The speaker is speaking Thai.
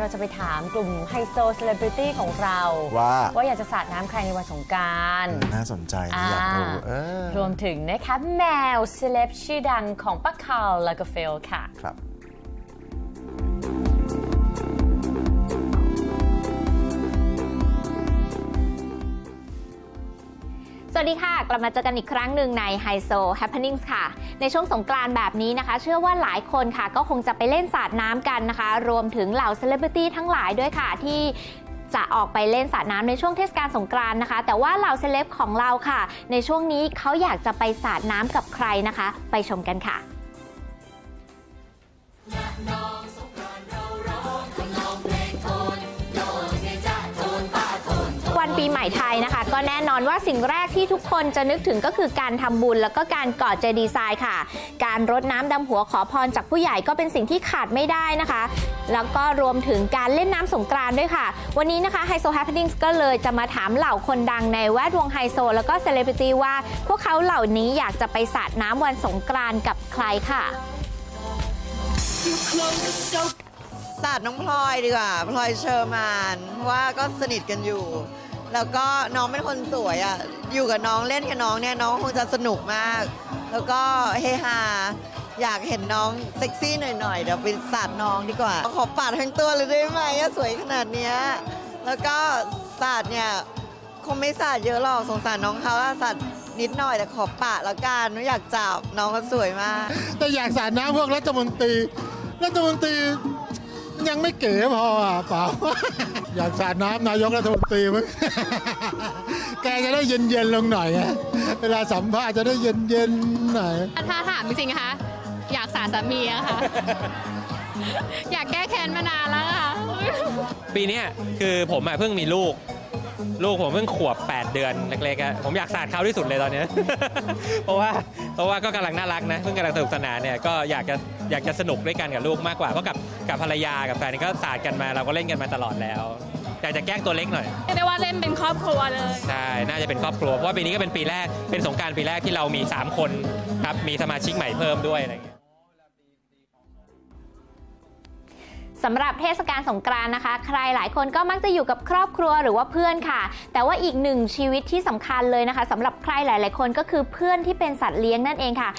วันนี้เราจะไปถามกลุ่มไฮโซเซเลบริตี้ของเรา ว่า ว่าอยากจะสาดน้ำใครในวันสงกรารเออน่าสนใจนะอยากรู้เออรวมถึงนะคะแมวเซเลบชื่อดังของปักคาลและก็เฟลค่ะ ครับ วัสดีค่ะ กลับมาเจอกันอีกครั้งหนึ่งใน h i s o Happenings ค่ะ ในช่วงสงกรานต์แบบนี้นะคะ เชื่อว่าหลายคนค่ะ ก็คงจะไปเล่นสาดน้ำกันนะคะ รวมถึงเหล่าเซเลบริตี้ทั้งหลายด้วยค่ะที่จะออกไปเล่นสาดน้ำในช่วงเทศกาลสงกรานต์นะคะ แต่ว่าเหล่าเซเลบของเราค่ะ ในช่วงนี้เขาอยากจะไปสาดน้ำกับใครนะคะ ไปชมกันค่ะ ปีใหม่ไทยนะคะ ก็แน่นอนว่าสิ่งแรกที่ทุกคนจะนึกถึงก็คือการทำบุญแล้วก็การก่อเจดีย์ทรายค่ะ การรดน้ำดำหัวขอพรจากผู้ใหญ่ก็เป็นสิ่งที่ขาดไม่ได้นะคะ แล้วก็รวมถึงการเล่นน้ำสงกรานด้วยค่ะ วันนี้นะคะไฮโซ Happenings ก็เลยจะมาถามเหล่าคนดังในแวดวงไฮโซแล้วก็เซเลบริตี้ว่า พวกเขาเหล่านี้อยากจะไปสาดน้ำวันสงกรานกับใครค่ะศาสตร์น้องพลอยดีกว่าพลอยเชอร์มานว่าก็สนิทกันอยู่ แล้วก็น้องเป็นคนสวยอะ อยู่กับน้องเล่นกับน้องเนี่ยน้องคงจะสนุกมาก แล้วก็เฮฮา อยากเห็นน้องเซ็กซี่หน่อยๆ เดี๋ยวไปสาดน้องดีกว่า ขอปาดทั้งตัวเลยได้ไหมอะสวยขนาดเนี้ย แล้วก็สาดเนี่ยคงไม่สาดเยอะหรอกสงสารน้องเขาสาดนิดหน่อยแต่ขอปาดแล้วกันหนูอยากจับน้องเขาสวยมาก แต่อยากสาดน้ำพวกรัฐมนตรีรัฐมนตรี ยังไม่เก๋พออะเปล่า อยากสาดน้ำนายกรัฐมนตรีมั้ง แกจะได้เย็นๆลงหน่อยอะเวลาสัมภาษณ์จะได้เย็นๆหน่อย ถ้าถามจริงๆนะคะ อยากสาสามีอะค่ะ อยากแก้แค้นมานานแล้วค่ะ ปีเนี้ยคือผมอะเพิ่งมีลูก ลูกผมเพิ่งขวบ 8 เดือนเล็กๆอะผมอยากสาดเขาที่สุดเลยตอนเนี้ย เพราะว่าเพราะว่าก็กำลังน่ารักนะเพิ่งกำลังสนุกสนานเนี่ยก็อยากจะ อยากจะสนุกด้วยกันกับลูกมากกว่าเพราะกับกับภรรยากับแฟนก็สาดกันมาเราก็เล่นกันมาตลอดแล้วอยากจะแกล้งตัวเล็กหน่อยเรียกได้ว่าเล่นเป็นครอบครัวเลย ใช่น่าจะเป็นครอบครัวเพราะว่าปีนี้ก็เป็นปีแรกเป็นสงกรารปีแรกที่เรามี 3 คนครับมีสมาชิกใหม่เพิ่มด้วยอะไรอย่างเงี้ย สำหรับเทศกาลสงกรานต์นะคะ ใครหลายคนก็มักจะอยู่กับครอบครัวหรือว่าเพื่อนค่ะ แต่ว่าอีกหนึ่งชีวิตที่สำคัญเลยนะคะสำหรับใครหลาย ๆ คนก็คือเพื่อนที่เป็นสัตว์เลี้ยงนั่นเองค่ะ